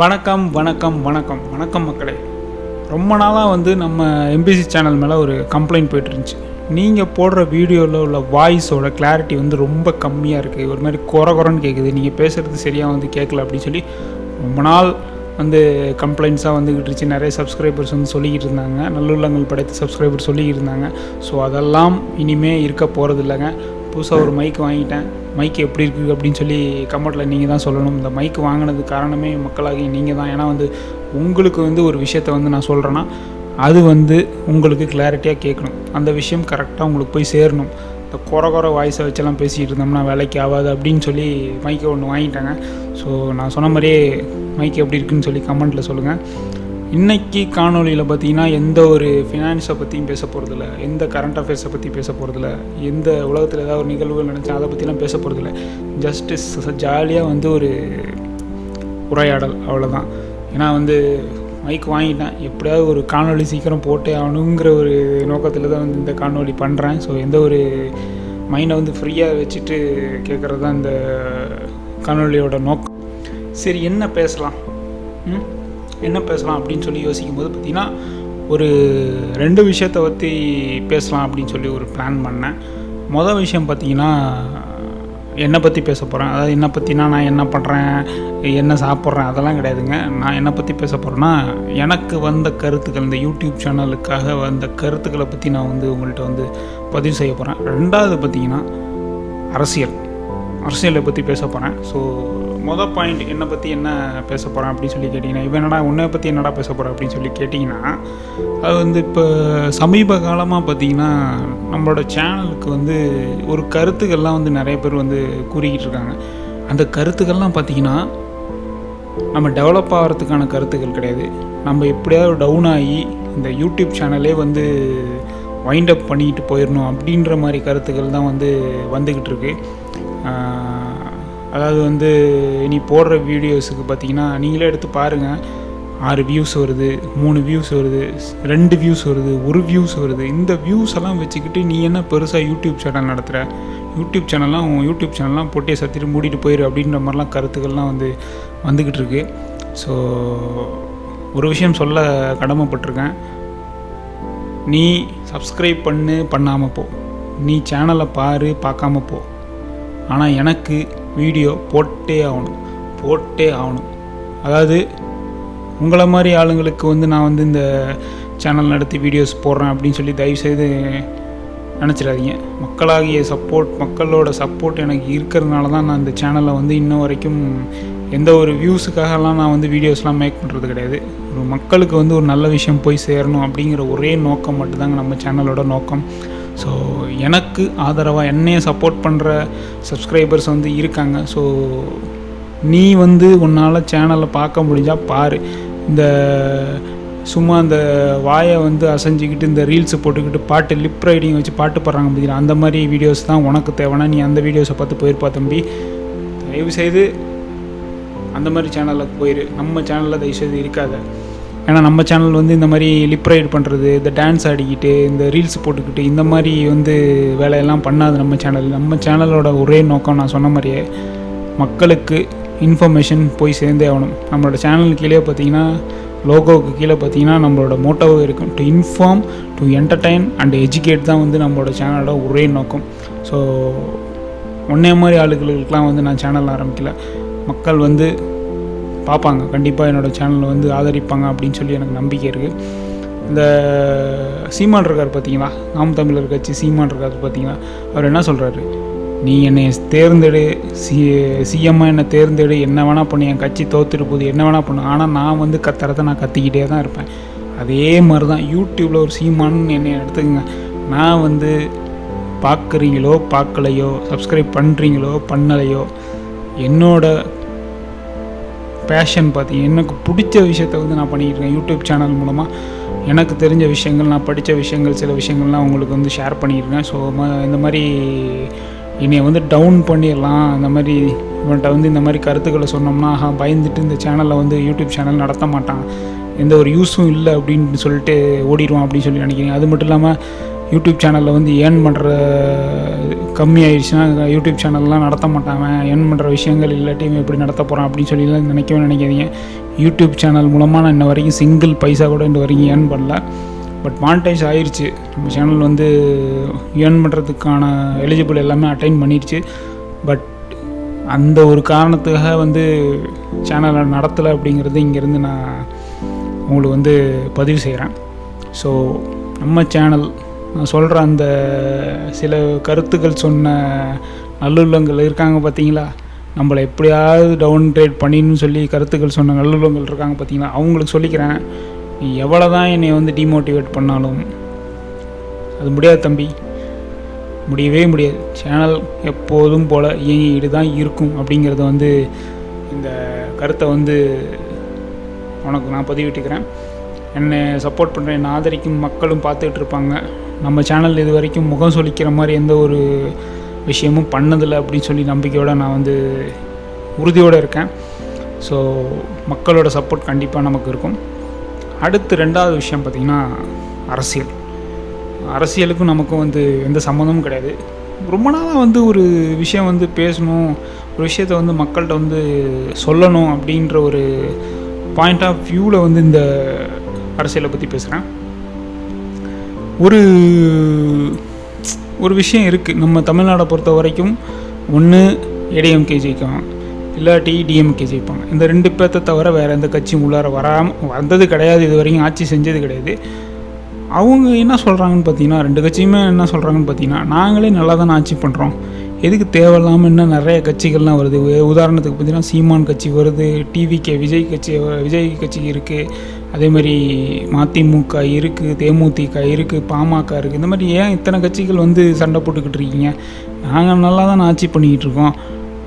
வணக்கம் வணக்கம் வணக்கம். வணக்கம் மக்களே. ரொம்ப நாளாக வந்து நம்ம எம்பிசி சேனல் மேலே ஒரு கம்ப்ளைண்ட் போயிட்டு இருந்துச்சு நீங்கள் போடுற வீடியோவில் உள்ள வாய்ஸோட கிளாரிட்டி வந்து ரொம்ப கம்மியாக இருக்குது ஒரு மாதிரி குறை குறைன்னு கேட்குது நீங்கள் பேசுகிறது சரியாக வந்து கேட்கல அப்படின்னு சொல்லி ரொம்ப நாள் வந்து கம்ப்ளைண்ட்ஸாக வந்துக்கிட்டு இருந்துச்சு. நிறைய சப்ஸ்கிரைபர்ஸ் வந்து சொல்லிக்கிட்டு இருந்தாங்க. நல்லுள்ளங்கள் படைத்த சப்ஸ்கிரைபர் சொல்லிக்கிட்டு இருந்தாங்க. ஸோ அதெல்லாம் இனிமே இருக்க போகிறது இல்லைங்க புதுசாக ஒரு மைக் வாங்கிட்டேன். மைக் எப்படி இருக்குது அப்படின்னு சொல்லி கமெண்ட்டில் நீங்கள் தான் சொல்லணும். இந்த மைக் வாங்கினதுக்கு காரணமே மக்களாகி நீங்கள் தான். ஏன்னா வந்து உங்களுக்கு வந்து ஒரு விஷயத்தை வந்து நான் சொல்கிறேன்னா அது வந்து உங்களுக்கு கிளாரிட்டியாக கேட்கணும். அந்த விஷயம் கரெக்டாக உங்களுக்கு போய் சேரணும். இந்த குறை குறை வாய்ஸை வச்செல்லாம் பேசிகிட்டு இருந்தோம்னா வேலைக்கு ஆகாது அப்படின்னு சொல்லி மைக்கை ஒன்று வாங்கிட்டாங்க. ஸோ நான் சொன்ன மாதிரியே மைக் எப்படி இருக்குன்னு சொல்லி கமெண்ட்டில் சொல்லுங்கள் இன்னைக்கு காணொளியில் பார்த்தீங்கன்னா எந்த ஒரு ஃபினான்ஸை பற்றியும் பேச போகிறதில்ல எந்த கரண்ட் அஃபேர்ஸை பற்றி பேச போகிறதில்ல எந்த உலகத்தில் ஏதாவது ஒரு நிகழ்வுகள் நினச்சா அதை பற்றிலாம் பேச போகிறதில்ல ஜஸ்ட்டு ஜாலியாக வந்து ஒரு உரையாடல் அவ்வளோதான் ஏன்னா வந்து மைக் வாங்கிட்டேன். எப்படியாவது ஒரு காணொளி சீக்கிரம் போட்டே ஆகணுங்கிற ஒரு நோக்கத்தில் தான் வந்து இந்த காணொலி பண்ணுறேன் ஸோ எந்த ஒரு மைண்டை வந்து ஃப்ரீயாக வச்சுட்டு கேட்குறது தான் இந்த காணொலியோட நோக்கம். சரி என்ன பேசலாம்? ம்? என்ன பேசலாம் அப்படின்னு சொல்லி யோசிக்கும் போது பார்த்திங்கன்னா ஒரு ரெண்டு விஷயத்தை பற்றி பேசலாம் அப்படின்னு சொல்லி ஒரு பிளான் பண்ணேன். மொதல் விஷயம் பார்த்திங்கன்னா என்னை பற்றி பேச போகிறேன் அதாவது என்னை பற்றினா நான் என்ன பண்ணுறேன் என்ன சாப்பிட்றேன்? அதெல்லாம் கிடையாதுங்க. நான் என்னை பற்றி பேச போகிறேன்னா எனக்கு வந்த கருத்துக்கள் இந்த யூடியூப் சேனலுக்காக வந்த கருத்துக்களை பற்றி நான் வந்து உங்கள்கிட்ட வந்து பதிவு செய்ய போகிறேன் ரெண்டாவது பார்த்திங்கன்னா அரசியல். அரசியலை பற்றி பேச போகிறேன் ஸோ மொதல் பாயிண்ட் என்னை பற்றி என்ன பேச போகிறேன் அப்படின்னு சொல்லி கேட்டிங்கன்னா இவன் என்னடா உன்னை பற்றி என்னடா பேச போகிறேன் அப்படின்னு சொல்லி கேட்டிங்கன்னா அது வந்து இப்போ சமீப காலமாக பார்த்தீங்கன்னா நம்மளோட சேனலுக்கு வந்து ஒரு கருத்துக்கள்லாம் வந்து நிறைய பேர் வந்து கூறிக்கிட்டு இருக்காங்க. அந்த கருத்துக்கள்லாம் பார்த்தீங்கன்னா நம்ம டெவலப் ஆகிறதுக்கான கருத்துக்கள் கிடையாது. நம்ம எப்படியாவது டவுன் ஆகி இந்த யூடியூப் சேனலே வந்து வைண்ட் அப் பண்ணிட்டு போயிடணும் அப்படின்ற மாதிரி கருத்துக்கள் தான் வந்து வந்துக்கிட்டு இருக்குது அதாவது வந்து நீ போடுற வீடியோஸுக்கு பார்த்தீங்கன்னா நீங்களே எடுத்து பாருங்கள் ஆறு வியூஸ் வருது மூணு வியூஸ் வருது ரெண்டு வியூஸ் வருது ஒரு வியூஸ் வருது. இந்த வியூஸ் எல்லாம் வச்சுக்கிட்டு நீ என்ன பெருசாக யூடியூப் சேனல் நடத்துகிற யூடியூப் சேனல்லாம் உன் யூடியூப் சேனல்லாம் போட்டே சத்திட்டு மூடிட்டு போயிரு அப்படின்ற மாதிரிலாம் கருத்துக்கள்லாம் வந்து வந்துக்கிட்டு இருக்கு. ஸோ ஒரு விஷயம் சொல்ல கடமைப்பட்டிருக்கேன். நீ சப்ஸ்கிரைப் பண்ணு பண்ணாமல் போ. நீ சேனலை பாரு பார்க்காம போ. ஆனால் எனக்கு வீடியோ போட்டே ஆகணும் போட்டே ஆகணும். அதாவது உங்களை மாதிரி ஆளுங்களுக்கு வந்து நான் வந்து இந்த சேனல் நடத்தி வீடியோஸ் போடுறேன் அப்படின்னு சொல்லி தயவுசெய்து நினச்சிடாதீங்க. மக்களாகிய சப்போர்ட் மக்களோட சப்போர்ட் எனக்கு இருக்கிறதுனால தான் நான் இந்த சேனலை வந்து இன்ன வரைக்கும் எந்த ஒரு வியூஸுக்காகலாம் நான் வந்து வீடியோஸ்லாம் மேக் பண்ணுறது கிடையாது. ஒரு மக்களுக்கு வந்து ஒரு நல்ல விஷயம் போய் சேரணும் அப்படிங்கிற ஒரே நோக்கம் மட்டும்தாங்க நம்ம சேனலோட நோக்கம். ஸோ எனக்கு ஆதரவாக என்னைய சப்போர்ட் பண்ணுற சப்ஸ்கிரைபர்ஸ் வந்து இருக்காங்க. ஸோ நீ வந்து உன்னால் சேனலை பார்க்க முடிஞ்சால் பாரு. இந்த சும்மா அந்த வாயை வந்து அசைஞ்சிக்கிட்டு இந்த ரீல்ஸை போட்டுக்கிட்டு பாட்டு லிப் ரைடிங் வச்சு பாட்டு பாடுறாங்க பார்த்தீங்களா அந்த மாதிரி வீடியோஸ் தான் உனக்கு தேவைன்னா நீ அந்த வீடியோஸை பார்த்து போயிருப்பா தம்பி. தயவுசெய்து அந்த மாதிரி சேனலுக்கு போயிரு. நம்ம சேனலில் தயவுசெய்து இருக்காத. ஏன்னா நம்ம சேனல் வந்து இந்த மாதிரி லிப் ரைட் பண்ணுறது இந்த டான்ஸ் ஆடிக்கிட்டு இந்த ரீல்ஸ் போட்டுக்கிட்டு இந்த மாதிரி வந்து வேலையெல்லாம் பண்ணாது நம்ம சேனல் நம்ம சேனலோட ஒரே நோக்கம் நான் சொன்ன மாதிரியே மக்களுக்கு இன்ஃபர்மேஷன் போய் சேர்ந்தே ஆகணும். நம்மளோட சேனல் கீழே பார்த்தீங்கன்னா லோகோவுக்கு கீழே பார்த்தீங்கன்னா நம்மளோட மோட்டோவும் இருக்கும். To inform to entertain and educate தான் வந்து நம்மளோட சேனலோட ஒரே நோக்கம். ஸோ ஒன்றே மாதிரி ஆளுகளுக்கெலாம் வந்து நான் சேனல் ஆரம்பிக்கல. மக்கள் வந்து பார்ப்பாங்க. கண்டிப்பாக என்னோடய சேனலை வந்து ஆதரிப்பாங்க அப்படின்னு சொல்லி எனக்கு நம்பிக்கை இருக்குது இந்த சீமான் இருக்கார் பார்த்தீங்களா நாம் தமிழர் கட்சி சீமான் இருக்கார் பார்த்தீங்களா அவர் என்ன சொல்கிறாரு நீ என்னை தேர்ந்தெடு. சி சிஎம்மாக என்னை தேர்ந்தெடு. என்ன வேணால் பண்ணு. என் கட்சி தோத்துட்டு போகுது. என்ன வேணால் பண்ணு. ஆனால் நான் வந்து கத்துறத நான் கத்திக்கிட்டே தான் இருப்பேன். அதே மாதிரி தான் யூடியூப்பில் ஒரு சீமான்னு என்னை எடுத்துக்கங்க. நான் வந்து பார்க்குறீங்களோ பார்க்கலையோ சப்ஸ்கிரைப் பண்ணுறீங்களோ பண்ணலையோ என்னோட பேஷன் பார்த்தீங்க. எனக்கு பிடிச்ச விஷயத்த வந்து நான் பண்ணிக்கிட்டு இருக்கேன் யூடியூப் சேனல் மூலமாக எனக்கு தெரிஞ்ச விஷயங்கள் நான் படித்த விஷயங்கள் சில விஷயங்கள்லாம் உங்களுக்கு வந்து ஷேர் பண்ணியிருக்கேன் ஸோ இந்த மாதிரி என்னையை வந்து டவுன் பண்ணிடலாம். இந்த மாதிரி இவன்கிட்ட வந்து இந்த மாதிரி கருத்துக்களை சொன்னோம்னா ஆஹா பயந்துட்டு இந்த சேனலில் வந்து யூடியூப் சேனல் நடத்த மாட்டான். எந்த ஒரு யூஸும் இல்லை அப்படின்னு சொல்லிட்டு ஓடிடுவான் அப்படின்னு சொல்லி நினைக்கிறீங்க. அது மட்டும் இல்லாமல் யூடியூப் சேனலில் வந்து ஏர்ன் பண்ணுற கம்மி ஆயிடுச்சுன்னா யூடியூப் சேனல்லாம் நடத்த மாட்டாங்க. ஏர்ன் பண்ணுற விஷயங்கள் இல்லாட்டி எப்படி நடத்த போகிறான் அப்படின்னு சொல்லிலாம் நினைக்கவே நினைக்காதீங்க. யூடியூப் சேனல் மூலமாக நான் இன்ன வரைக்கும் சிங்கிள் பைசா கூட இன்ன வரைக்கும் ஏர்ன் பண்ணல. பட் மானிட்டைஸ் ஆயிடுச்சு நம்ம சேனல் வந்து ஏர்ன் பண்ணுறதுக்கான எலிஜிபிள் எல்லாமே அட்டைன் பண்ணிடுச்சு பட் அந்த ஒரு காரணத்துக்காக வந்து சேனலை நடத்தலை அப்படிங்கிறது இங்கேருந்து நான் உங்களுக்கு வந்து பதிவு செய்கிறேன் ஸோ நம்ம சேனல் நான் சொல்கிற அந்த சில கருத்துக்கள் சொன்ன நல்லுள்ளங்கள் இருக்காங்க பார்த்தீங்களா? நம்மளை எப்படியாவது டவுன் ட்ரேட் பண்ணின்னு சொல்லி கருத்துக்கள் சொன்ன நல்லுள்ளங்கள் இருக்காங்க பார்த்தீங்களா? அவங்களுக்கு சொல்லிக்கிறேன். நீ எவ்வளோ தான் என்னை வந்து டிமோட்டிவேட் பண்ணாலும் அது முடியாது தம்பி. முடியவே முடியாது. சேனல் எப்போதும் போல் இயங்கிக்கிட்டு தான் இருக்கும் அப்படிங்கிறத வந்து இந்த கருத்தை வந்து உனக்கு நான் பதிவிட்டுக்கிறேன். என்னை சப்போர்ட் பண்ணுற என்னை ஆதரிக்கும் மக்களும் பார்த்துக்கிட்டு இருப்பாங்க. நம்ம சேனல் இது வரைக்கும் முகம் சொலிக்கிற மாதிரி எந்த ஒரு விஷயமும் பண்ணதில்லை அப்படின்னு சொல்லி நம்பிக்கையோடு நான் வந்து உறுதியோடு இருக்கேன். ஸோ மக்களோட சப்போர்ட் கண்டிப்பாக நமக்கு இருக்கும். அடுத்து ரெண்டாவது விஷயம் பார்த்திங்கன்னா அரசியல். அரசியலுக்கும் நமக்கும் வந்து எந்த சம்மந்தமும் கிடையாது. ரொம்ப நாளாக வந்து ஒரு விஷயம் வந்து பேசணும் ஒரு விஷயத்த வந்து மக்கள்கிட்ட வந்து சொல்லணும் அப்படின்ற ஒரு பாயிண்ட் ஆஃப் வியூவில் வந்து இந்த அரசியலை பற்றி பேசுகிறேன் ஒரு ஒரு விஷயம் இருக்குது நம்ம தமிழ்நாடை பொறுத்த வரைக்கும் ஒன்று ஏடிஎம்கே ஜெயிக்கலாம் இல்லாட்டி டிஎம்கே ஜெயிப்பாங்க இந்த ரெண்டு பேர்த்த தவிர வேறு எந்த கட்சியும் உள்ளார வராமல் வந்தது கிடையாது. இது வரைக்கும் ஆட்சி செஞ்சது கிடையாது. அவங்க என்ன சொல்கிறாங்கன்னு பார்த்தீங்கன்னா ரெண்டு கட்சியுமே என்ன சொல்கிறாங்கன்னு பார்த்தீங்கன்னா நாங்களே நல்லா தானே ஆட்சி பண்ணுறோம் எதுக்கு தேவையில்லாமல் இன்னும் நிறைய கட்சிகள்லாம் வருது. உதாரணத்துக்கு பார்த்தீங்கன்னா சீமான் கட்சி வருது டிவிகே விஜய் கட்சி வ- விஜய் கட்சி இருக்குது அதே மாதிரி மதிமுக இருக்குது தேமுதிக இருக்குது பாமக இருக்குது இந்த மாதிரி ஏன் இத்தனை கட்சிகள் வந்து சண்டை போட்டுக்கிட்டு இருக்கீங்க? நாங்கள் நல்லா தான் ஆட்சி பண்ணிக்கிட்டு இருக்கோம்.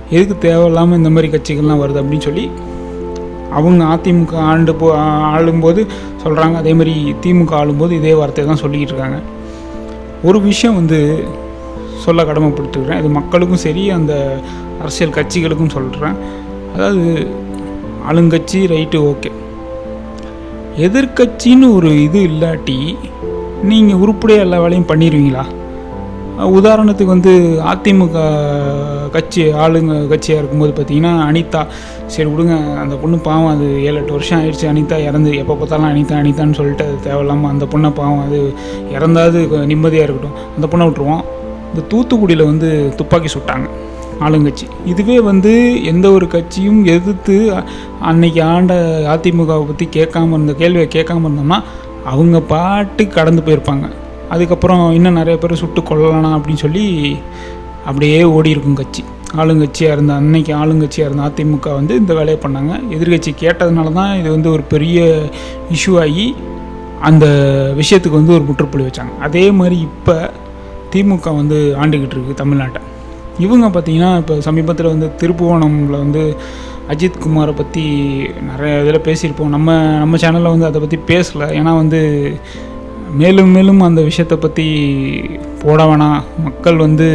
எதுக்கு தேவையில்லாமல் இந்த மாதிரி கட்சிகள்லாம் வருது அப்படின்னு சொல்லி அவங்க அதிமுக ஆண்டு போ ஆளும்போது சொல்கிறாங்க அதே மாதிரி திமுக ஆளும்போது இதே வார்த்தையை தான் சொல்லிக்கிட்டு இருக்காங்க. ஒரு விஷயம் வந்து சொல்ல கடமைப்படுத்துக்கிறேன் இது மக்களுக்கும் சரி அந்த அரசியல் கட்சிகளுக்கும் சொல்கிறேன் அதாவது ஆளுங்கட்சி ரைட்டு ஓகே. எதிர்க்கட்சின்னு ஒரு இது இல்லாட்டி நீங்கள் உருப்படியாக எல்லா வேலையும் பண்ணிடுவீங்களா உதாரணத்துக்கு வந்து அதிமுக கட்சி ஆளுங்க கட்சியாக இருக்கும்போது பார்த்தீங்கன்னா அனிதா சரி விடுங்க அந்த பொண்ணு பாவம் அது ஏழு எட்டு வருஷம் ஆயிடுச்சு அனிதா இறந்து எப்போ பார்த்தாலும் அனிதா அனிதான்னு சொல்லிட்டு அது தேவையில்லாமல் அந்த பொண்ணை பாவம் அது இறந்தாது நிம்மதியாக இருக்கட்டும் அந்த பொண்ணை விட்டுருவோம். இந்த தூத்துக்குடியில் வந்து துப்பாக்கி சுட்டாங்க. ஆளுங்கட்சி. இதுவே வந்து எந்த ஒரு கட்சியும் எதிர்த்து அன்னைக்கு ஆண்ட அதிமுகவை பற்றி கேட்காம இருந்த கேள்வியை கேட்காம இருந்தோம்னா அவங்க பாட்டு கடந்து போயிருப்பாங்க. அதுக்கப்புறம் இன்னும் நிறைய பேர் சுட்டு கொல்லலாம் அப்படின்னு சொல்லி அப்படியே ஓடி இருக்கும் கட்சி. ஆளுங்கட்சியாக இருந்த அன்னைக்கு ஆளுங்கட்சியாக இருந்த அதிமுக வந்து இந்த வேலையை பண்ணாங்க. எதிர்கட்சி கேட்டதுனால தான் இது வந்து ஒரு பெரிய இஷ்யூ ஆகி அந்த விஷயத்துக்கு வந்து ஒரு முற்றுப்புள்ளி வச்சாங்க. அதே மாதிரி இப்போ திமுக வந்து ஆண்டுக்கிட்டு இருக்குது தமிழ்நாட்டை. இவங்க பார்த்திங்கன்னா இப்போ சமீபத்தில் வந்து திருப்புவனமில் வந்து அஜித் குமாரை பற்றி நிறைய இதில் பேசியிருப்போம். நம்ம நம்ம சேனலில் வந்து அதை பற்றி பேசலை. ஏன்னா வந்து மேலும் மேலும் அந்த விஷயத்தை பற்றி போட வேணாம். மக்கள் வந்து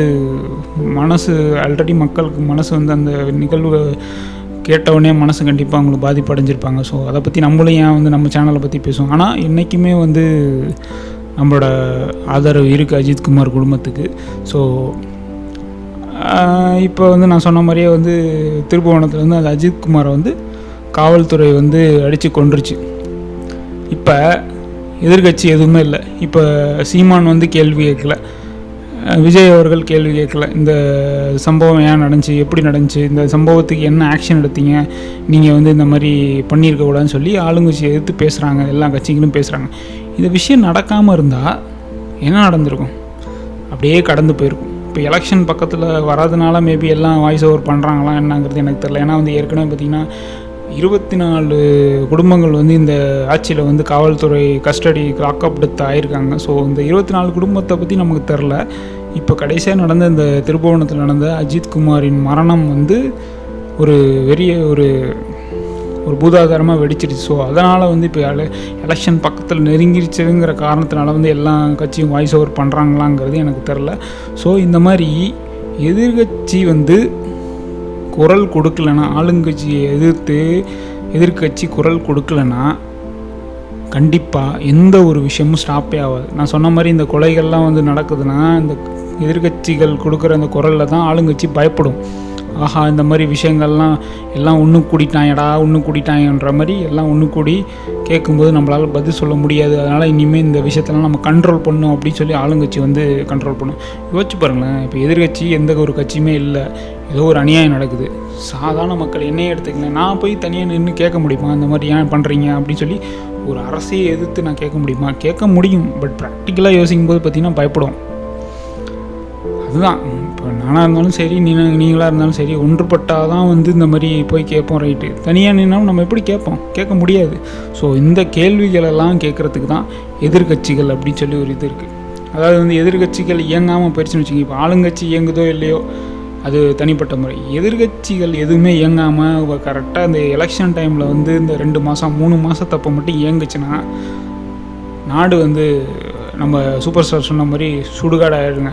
மனசு ஆல்ரெடி மக்களுக்கு மனசு வந்து அந்த நிகழ்வு கேட்டவுடனே மனசு கண்டிப்பாக அவங்களுக்கு பாதிப்படைஞ்சிருப்பாங்க. ஸோ அதை பற்றி நம்மளும் ஏன் வந்து நம்ம சேனலை பற்றி பேசுவோம்? ஆனால் என்றைக்குமே வந்து நம்மளோட ஆதரவு இருக்குது அஜித்குமார் குடும்பத்துக்கு. ஸோ இப்போ வந்து நான் சொன்ன மாதிரியே வந்து திருப்புவனத்தில் வந்து அந்த அஜித்குமாரை வந்து காவல்துறை வந்து அடித்து கொண்டுருச்சு இப்போ எதிர்க்கட்சி எதுவுமே இல்லை. இப்போ சீமான் வந்து கேள்வி கேட்கல. விஜய் அவர்கள் கேள்வி கேட்கல. இந்த சம்பவம் ஏன் நடந்துச்சு? எப்படி நடந்துச்சு? இந்த சம்பவத்துக்கு என்ன ஆக்ஷன் எடுத்தீங்க? நீங்கள் வந்து இந்த மாதிரி பண்ணியிருக்க கூடாதுன்னு சொல்லி ஆளுங்கட்சி எதிர்த்து பேசுகிறாங்க எல்லா கட்சிகளும் பேசுகிறாங்க இந்த விஷயம் நடக்காமல் இருந்தால் என்ன நடந்திருக்கும்? அப்படியே கடந்து போயிருக்கும். இப்போ எலெக்ஷன் பக்கத்தில் வராதனால மேபி எல்லாம் வாய்ஸ் ஓவர் பண்ணுறாங்களா என்னங்கிறது எனக்கு தெரியல. ஏன்னா வந்து ஏற்கனவே பார்த்திங்கன்னா இருபத்தி நாலு குடும்பங்கள் வந்து இந்த ஆட்சியில் வந்து காவல்துறை கஸ்டடி லாக்கப்படுத்த ஆயிருக்காங்க. ஸோ இந்த இருபத்தி நாலு குடும்பத்தை பற்றி நமக்கு தெரில இப்போ கடைசியாக நடந்த இந்த திருபுவனத்தில் நடந்த அஜித் குமாரின் மரணம் வந்து ஒரு பெரிய ஒரு ஒரு பூதாதாரமாக வெடிச்சிருச்சு. ஸோ அதனால் வந்து இப்போ எல எலெக்ஷன் பக்கத்தில் நெருங்கிருச்சுங்கிற காரணத்தினால வந்து எல்லா கட்சியும் வாய்ஸ் ஓவர் பண்ணுறாங்களாங்கிறது எனக்கு தெரில ஸோ இந்த மாதிரி எதிர்கட்சி வந்து குரல் கொடுக்கலன்னா ஆளுங்கட்சியை எதிர்த்து எதிர்க்கட்சி குரல் கொடுக்கலன்னா கண்டிப்பாக எந்த ஒரு விஷயமும் ஸ்டாப்பே ஆகாது நான் சொன்ன மாதிரி இந்த கொலைகள்லாம் வந்து நடக்குதுன்னா இந்த எதிர்க்கட்சிகள் கொடுக்குற அந்த குரலில் தான் ஆளுங்கட்சி பயப்படும். ஆஹா இந்த மாதிரி விஷயங்கள்லாம் எல்லாம் ஒன்று கூடிட்டாங்கடா ஒன்று கூடிட்டாங்கன்ற மாதிரி எல்லாம் ஒன்று கூடி கேட்கும்போது நம்மளால் பதில் சொல்ல முடியாது. அதனால் இனிமேல் இந்த விஷயத்தெல்லாம் நம்ம கண்ட்ரோல் பண்ணும் அப்படின்னு சொல்லி ஆளுங்கட்சி வந்து கண்ட்ரோல் பண்ணும். யோசிச்சு பாருங்களேன் இப்போ எதிர்கட்சி எந்த ஒரு கட்சியுமே இல்லை. ஏதோ ஒரு அநியாயம் நடக்குது. சாதாரண மக்கள் என்னையே எடுத்துக்கங்க நான் போய் தனியாக நின்று கேட்க முடியுமா? இந்த மாதிரி ஏன் பண்ணுறீங்க அப்படின்னு சொல்லி ஒரு அரசையை எதிர்த்து நான் கேட்க முடியுமா? கேட்க முடியும். பட் ப்ராக்டிக்கலாக யோசிக்கும் போது பார்த்தீங்கன்னா பயப்படும் அதுதான். இப்போ நானாக இருந்தாலும் சரி நீ நீங்களாக இருந்தாலும் சரி ஒன்றுபட்டால் தான் வந்து இந்த மாதிரி போய் கேட்போம் ரைட்டு. தனியாக நின்னாலும் நம்ம எப்படி கேட்போம்? கேட்க முடியாது. ஸோ இந்த கேள்விகளெல்லாம் கேட்குறதுக்கு தான் எதிர்கட்சிகள் அப்படின்னு சொல்லி ஒரு இது இருக்குது அதாவது வந்து எதிர்கட்சிகள் இயங்காமல் போயிடுச்சுன்னு வச்சுக்கோங்க. இப்போ ஆளுங்கட்சி இயங்குதோ இல்லையோ அது தனிப்பட்ட முறை. எதிர்கட்சிகள் எதுவுமே இயங்காமல் கரெக்டாக இந்த எலெக்ஷன் டைமில் வந்து இந்த ரெண்டு மாதம் மூணு மாதத்தப்போ மட்டும் இயங்குச்சுன்னா நாடு வந்து நம்ம சூப்பர் ஸ்டார் சொன்ன மாதிரி சுடுகாடாக ஆயிடுங்க.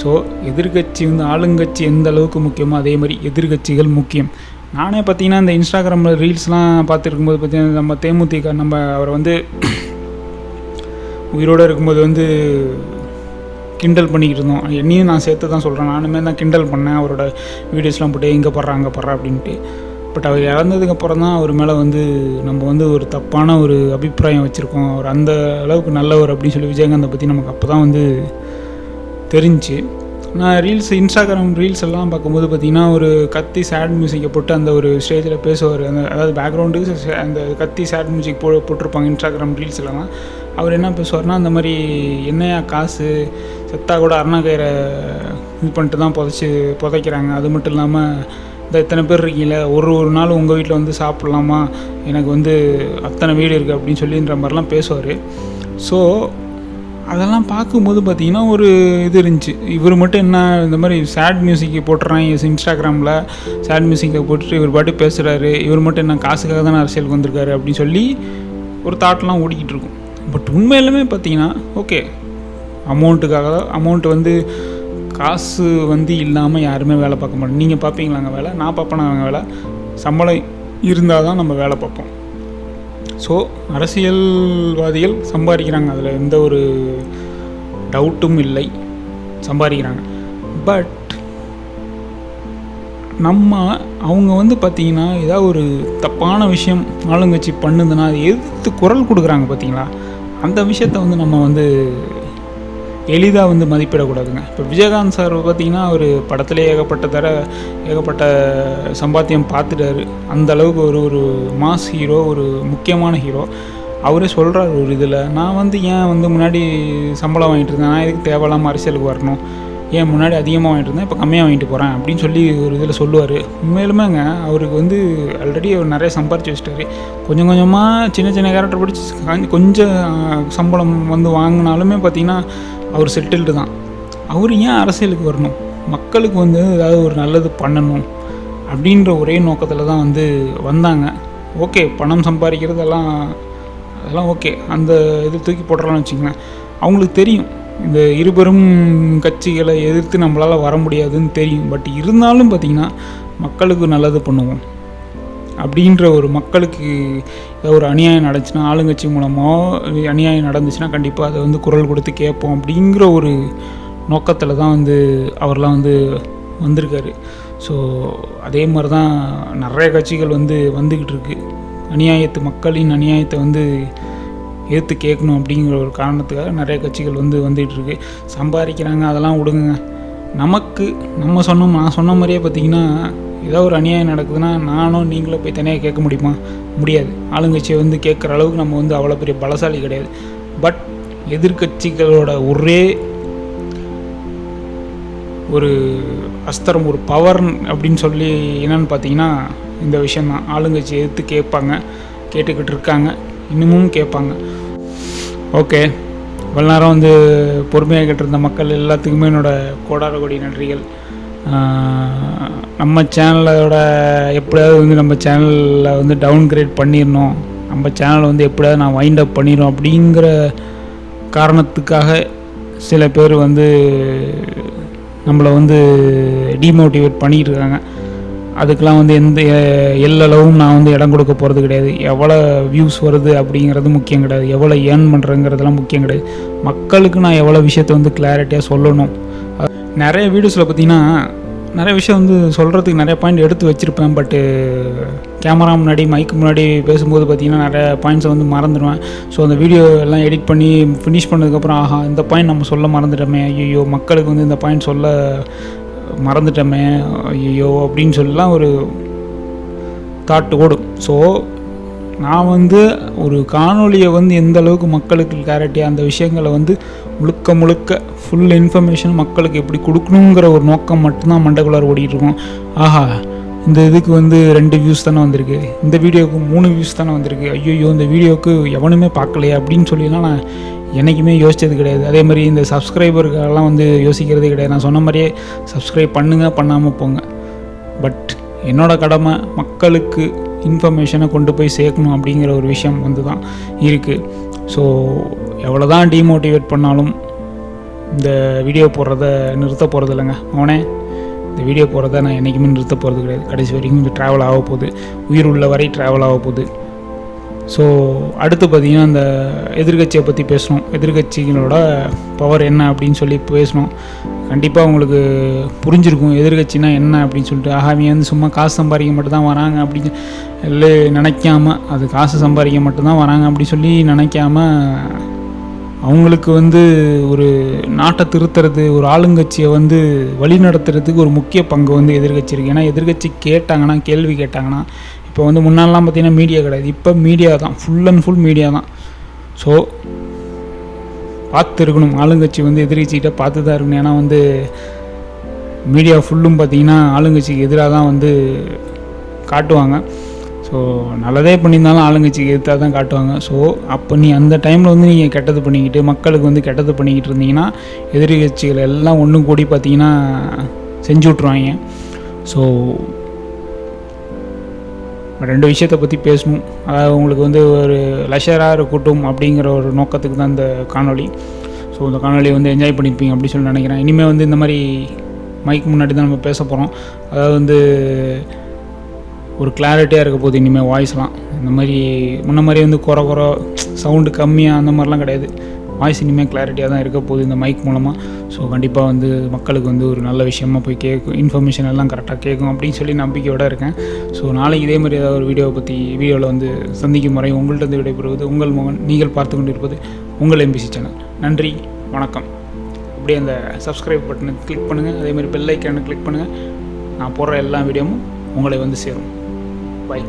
ஸோ எதிர்கட்சி வந்து ஆளுங்கட்சி எந்த அளவுக்கு முக்கியமோ அதே மாதிரி எதிர்கட்சிகள் முக்கியம். நானே பார்த்தீங்கன்னா இந்த இன்ஸ்டாகிராமில் ரீல்ஸ்லாம் பார்த்துருக்கும்போது பார்த்தீங்கன்னா நம்ம தேமுதிக நம்ம அவரை வந்து உயிரோடு இருக்கும்போது வந்து கிண்டல் பண்ணிக்கிட்டு இருந்தோம். என்னையும் நான் சேர்த்து தான் சொல்கிறேன் நானுமே தான் கிண்டல் பண்ணேன். அவரோட வீடியோஸ்லாம் போட்டு எங்கே போடுறா அங்கே படுறா அப்படின்ட்டு. பட் அவர் இறந்ததுக்கப்புறம் தான் அவர் மேலே வந்து நம்ம வந்து ஒரு தப்பான ஒரு அபிப்பிராயம் வச்சுருக்கோம். அவர் அந்த அளவுக்கு நல்லவர் அப்படின்னு சொல்லி விஜயகாந்தை பற்றி நமக்கு அப்போ தான் வந்து தெரிஞ்சு. நான் ரீல்ஸ் இன்ஸ்டாகிராம் ரீல்ஸ் எல்லாம் பார்க்கும்போது பார்த்தீங்கன்னா ஒரு கத்தி சேட் மியூசிக்கை போட்டு அந்த ஒரு ஸ்டேஜில் பேசுவார். அந்த அதாவது பேக்ரவுண்டுக்கு அந்த கத்தி சேட் மியூசிக் போ போட்டிருப்பாங்க இன்ஸ்டாகிராம் ரீல்ஸ் எல்லாம் அவர் என்ன பேசுவார்னா அந்த மாதிரி என்னையா காசு செத்தா கூட அருணாக்கயிறை இது பண்ணிட்டு தான் புதைச்சி புதைக்கிறாங்க. அது மட்டும் இல்லாமல் இந்த இத்தனை பேர் இருக்கீங்களே ஒரு ஒரு நாள் உங்கள் வீட்டில் வந்து சாப்பிட்லாமா? எனக்கு வந்து அத்தனை வீடு இருக்குது அப்படின்னு சொல்லின்ற மாதிரிலாம் பேசுவார். ஸோ அதெல்லாம் பார்க்கும்போது பார்த்தீங்கன்னா ஒரு இது இருந்துச்சு. இவர் மட்டும் என்ன இந்த மாதிரி சேட் மியூசிக்கை போட்டுறான் இன்ஸ்டாகிராமில் சேட் மியூசிக்கை போட்டுட்டு இவர் பாட்டு பேசுகிறாரு இவர் மட்டும் என்ன காசுக்காக தானே அரசியலுக்கு வந்திருக்காரு அப்படின்னு சொல்லி ஒரு தாட்லாம் ஓடிக்கிட்டு இருக்கும். பட் உண்மையிலுமே பார்த்தீங்கன்னா ஓகே அமௌண்ட்டுக்காக தான் அமௌண்ட் வந்து காசு வந்து இல்லாமல் யாருமே வேலை பார்க்க மாட்டோம் நீங்கள் பார்ப்பீங்களாங்க வேலை? நான் பார்ப்பேனாங்க வேலை? சம்பளம் இருந்தால் தான் நம்ம வேலை பார்ப்போம். ஸோ அரசியல்வாதிகள் சம்பாதிக்கிறாங்க. அதில் எந்த ஒரு டவுட்டும் இல்லை. சம்பாதிக்கிறாங்க. பட் நம்ம அவங்க வந்து பார்த்திங்கன்னா ஏதாவது ஒரு தப்பான விஷயம் ஆளுங்கட்சி பண்ணுதுன்னா அதை எதிர்த்து குரல் கொடுக்குறாங்க பார்த்தீங்களா அந்த விஷயத்த வந்து நம்ம வந்து எளிதாக வந்து மதிப்பிடக்கூடாதுங்க. இப்போ விஜயகாந்த் சார் பார்த்திங்கன்னா அவர் படத்திலே ஏகப்பட்ட தர ஏகப்பட்ட சம்பாத்தியம் பார்த்துட்டாரு அந்த அளவுக்கு ஒரு ஒரு மாஸ் ஹீரோ ஒரு முக்கியமான ஹீரோ அவரே சொல்கிறார் ஒரு இதில் நான் வந்து ஏன் வந்து முன்னாடி சம்பளம் வாங்கிட்டு இருந்தேன்? நான் எதுக்கு தேவையில்லாமல் அரசியலுக்கு வரணும்? ஏன் முன்னாடி அதிகமாக வாங்கிட்டு இருந்தேன்? இப்போ கம்மியாக வாங்கிட்டு போகிறேன் அப்படின்னு சொல்லி ஒரு இதில் சொல்லுவார். உண்மையிலுமேங்க அவருக்கு வந்து ஆல்ரெடி அவர் நிறைய சம்பாரிச்சு வச்சிட்டாரு. கொஞ்சம் கொஞ்சமாக சின்ன சின்ன கேரக்டர் படித்து கொஞ்சம் சம்பளம் வந்து வாங்கினாலுமே பார்த்திங்கன்னா அவர் செட்டில்டு தான். அவர் ஏன் அரசியலுக்கு வரணும்? மக்களுக்கு வந்து ஏதாவது ஒரு நல்லது பண்ணணும் அப்படின்ற ஒரே நோக்கத்தில் தான் வந்து வந்தாங்க. ஓகே பணம் சம்பாதிக்கிறதெல்லாம் அதெல்லாம் ஓகே. அந்த இது தூக்கி போட்டுறலாம்னு வச்சுக்கோங்களேன். அவங்களுக்கு தெரியும். இந்த இருபெரும் கட்சிகளை எதிர்த்து நம்மளால் வர முடியாதுன்னு தெரியும். பட் இருந்தாலும் பார்த்திங்கன்னா மக்களுக்கு நல்லது பண்ணுவோம். அப்படின்ற ஒரு மக்களுக்கு ஒரு அநியாயம் நடந்துச்சுன்னா ஆளுங்கட்சி மூலமோ அநியாயம் நடந்துச்சுன்னா கண்டிப்பாக அதை வந்து குரல் கொடுத்து கேட்போம் அப்படிங்கிற ஒரு நோக்கத்தில் தான் வந்து அவர்லாம் வந்து வந்திருக்காரு. ஸோ அதே மாதிரி தான் நிறைய கட்சிகள் வந்து வந்துக்கிட்டு இருக்கு. அநியாயத்து மக்களின் அநியாயத்தை வந்து ஏற்று கேட்கணும் அப்படிங்கிற ஒரு காரணத்துக்காக நிறைய கட்சிகள் வந்து வந்துகிட்டு இருக்கு. சம்பாதிக்கிறாங்க அதெல்லாம் விடுங்க. நமக்கு நம்ம சொன்னோம் நான் சொன்ன மாதிரியே பார்த்தீங்கன்னா ஏதோ ஒரு அநியாயம் நடக்குதுன்னா நானும் நீங்களும் போய் தனியாக கேட்க முடியுமா? முடியாது. ஆளுங்கட்சியை வந்து கேட்குற அளவுக்கு நம்ம வந்து அவ்வளோ பெரிய பலசாலி கிடையாது. பட் எதிர்கட்சிகளோட ஒரே ஒரு அஸ்திரம் ஒரு பவர் அப்படின்னு சொல்லி என்னன்னு பார்த்தீங்கன்னா இந்த விஷயந்தான் ஆளுங்கட்சி எதிர்த்து கேட்பாங்க. கேட்டுக்கிட்டு இருக்காங்க. இன்னமும் கேட்பாங்க. ஓகே இவ்வளோ நேரம் வந்து பொறுமையாக கேட்டிருந்த மக்கள் எல்லாத்துக்குமே என்னோடய கோடார கோடி நன்றிகள். நம்ம சேனலோட எப்படியாவது வந்து நம்ம சேனலில் வந்து டவுன் கிரேட் பண்ணிடணும். நம்ம சேனலை வந்து எப்படியாவது நான் வைண்ட் அப் பண்ணிடணும் அப்படிங்கிற காரணத்துக்காக சில பேர் வந்து நம்மளை வந்து டிமோட்டிவேட் பண்ணிகிட்டு இருக்காங்க. அதுக்கெலாம் வந்து எந்த எல்லளவும் நான் வந்து இடம் கொடுக்க போகிறது கிடையாது. எவ்வளோ வியூஸ் வருது அப்படிங்கிறது முக்கியம் கிடையாது. எவ்வளோ ஏர்ன் பண்ணுறேங்கிறதுலாம் முக்கியம் கிடையாது. மக்களுக்கு நான் எவ்வளோ விஷயத்த வந்து கிளாரிட்டியாக சொல்லணும். நிறைய வீடியோஸில் பார்த்தீங்கன்னா நிறைய விஷயம் வந்து சொல்கிறதுக்கு நிறைய பாயிண்ட் எடுத்து வச்சுருப்பேன் பட்டு கேமரா முன்னாடி மைக்கு முன்னாடி பேசும்போது பார்த்திங்கன்னா நிறைய பாயிண்ட்ஸை வந்து மறந்துடுவேன். ஸோ அந்த வீடியோ எல்லாம் எடிட் பண்ணி ஃபினிஷ் பண்ணதுக்கப்புறம் ஆஹா இந்த பாயிண்ட் நம்ம சொல்ல மறந்துட்டோமே ஐயோ மக்களுக்கு வந்து இந்த பாயிண்ட் சொல்ல மறந்துட்டோமே ஐயோ அப்படின்னு சொல்லலாம் ஒரு தாட்டு ஓடும். ஸோ நான் வந்து ஒரு காணொளியை வந்து எந்த அளவுக்கு மக்களுக்கு கேரட்டி அந்த விஷயங்களை வந்து முழுக்க முழுக்க ஃபுல் இன்ஃபர்மேஷன் மக்களுக்கு எப்படி கொடுக்கணுங்கிற ஒரு நோக்கம் மட்டும்தான் மண்டக்குள்ளார ஓடிட்டுருக்கோம் ஆஹா இந்த இதுக்கு வந்து ரெண்டு வியூஸ் தானே வந்திருக்கு. இந்த வீடியோவுக்கு மூணு வியூஸ் தானே வந்திருக்கு. ஐயோ இந்த வீடியோவுக்கு எவனுமே பார்க்கலையே அப்படின்னு சொல்லிலாம் நான் என்றைக்குமே யோசித்தது கிடையாது. அதே மாதிரி இந்த சப்ஸ்கிரைபருக்கெல்லாம் வந்து யோசிக்கிறதே கிடையாது. நான் சொன்ன மாதிரியே சப்ஸ்கிரைப் பண்ணுங்கள் பண்ணாமல் போங்க. பட் என்னோடய கடமை மக்களுக்கு இன்ஃபர்மேஷனை கொண்டு போய் சேர்க்கணும் அப்படிங்கிற ஒரு விஷயம் வந்து தான் இருக்குது ஸோ எவ்வளோ தான் டிமோட்டிவேட் பண்ணாலும் இந்த வீடியோ போடுறத நிறுத்த போகிறது இல்லைங்க. அவனே இந்த வீடியோ போடுறத நான் என்றைக்குமே நிறுத்த போகிறது கிடையாது. கடைசி வரைக்கும் இந்த ட்ராவல் ஆக போகுது. உயிர் உள்ள வரை ட்ராவல் ஆக போகுது. ஸோ அடுத்து பார்த்திங்கன்னா அந்த எதிர்கட்சியை பற்றி பேசணும். எதிர்கட்சிகளோட பவர் என்ன அப்படின்னு சொல்லி பேசணும். கண்டிப்பாக உங்களுக்கு புரிஞ்சிருக்கும் எதிர்கட்சினா என்ன அப்படின்னு சொல்லிட்டு. ஆகாமி வந்து சும்மா காசு சம்பாதிக்க மட்டும்தான் வராங்க அப்படின்னு இல்லை நினைக்காம அது காசு சம்பாதிக்க மட்டும்தான் வராங்க அப்படின்னு சொல்லி நினைக்காம அவங்களுக்கு வந்து ஒரு நாட்டை திருத்துறது ஒரு ஆளுங்கட்சியை வந்து வழி நடத்துறதுக்கு ஒரு முக்கிய பங்கு வந்து எதிர்கட்சி இருக்குது ஏன்னா எதிர்கட்சி கேட்டாங்கன்னா கேள்வி கேட்டாங்கன்னா இப்போ வந்து முன்னாடிலாம் பார்த்தீங்கன்னா மீடியா கிடையாது. இப்போ மீடியா தான். ஃபுல் அண்ட் ஃபுல் மீடியா தான். ஸோ பார்த்து இருக்கணும் ஆளுங்கட்சி வந்து எதிர்கட்சிக்கிட்ட பார்த்து தான் இருக்கணும். ஏன்னா வந்து மீடியா ஃபுல்லும் பார்த்தீங்கன்னா ஆளுங்கட்சிக்கு எதிராக தான் வந்து காட்டுவாங்க. ஸோ நல்லதே பண்ணியிருந்தாலும் ஆளுங்கட்சிக்கு எதிர்த்தாக தான் காட்டுவாங்க. ஸோ அப்போ நீ அந்த டைமில் வந்து நீங்கள் கெட்டது பண்ணிக்கிட்டு மக்களுக்கு வந்து கெட்டது பண்ணிக்கிட்டு இருந்தீங்கன்னா எதிர்கட்சிகள் எல்லாம் ஒன்றும் கூடி பார்த்தீங்கன்னா செஞ்சு விட்ருவாங்க ஸோ ரெண்டு விஷயத்தை பற்றி பேசணும். அதாவது உங்களுக்கு வந்து ஒரு லஷராக இருக்கட்டும் அப்படிங்கிற ஒரு நோக்கத்துக்கு தான் இந்த காணொளி. ஸோ இந்த காணொலியை வந்து என்ஜாய் பண்ணியிருப்பீங்க அப்படின்னு சொல்லி நினைக்கிறேன். இனிமேல் வந்து இந்த மாதிரி மைக் முன்னாடி தான் நம்ம பேச போகிறோம் அதாவது வந்து ஒரு கிளாரிட்டியாக இருக்க போகுது இனிமேல் வாய்ஸ்லாம் இந்த மாதிரி முன்ன மாதிரி வந்து குறை குறை சவுண்டு கம்மியாக அந்த மாதிரிலாம் கிடையாது. வாய்ஸ் இனிமேல் கிளாரிட்டியாக தான் இருக்க போகுது இந்த மைக் மூலமாக ஸோ கண்டிப்பாக வந்து மக்களுக்கு வந்து ஒரு நல்ல விஷயமா போய் கேட்கும் இன்ஃபர்மேஷன் எல்லாம் கரெக்டாக கேட்கும் அப்படின்னு சொல்லி நம்பிக்கையோடு இருக்கேன். ஸோ நாளைக்கு இதே மாதிரி ஏதாவது ஒரு வீடியோவை பற்றி வீடியோவில் வந்து சந்திக்கும் முறை உங்கள்கிட்ட இருந்து விடைபெறுவது உங்கள் மகன். நீங்கள் பார்த்து கொண்டிருப்பது உங்கள் எம்பிசி சேனல் நன்றி வணக்கம். அப்படியே அந்த சப்ஸ்கிரைப் பட்டனை கிளிக் பண்ணுங்கள் அதே மாதிரி பெல் ஐக்கானை கிளிக் பண்ணுங்கள் நான் போடுற எல்லா வீடியோவும் உங்களை வந்து சேரும். பை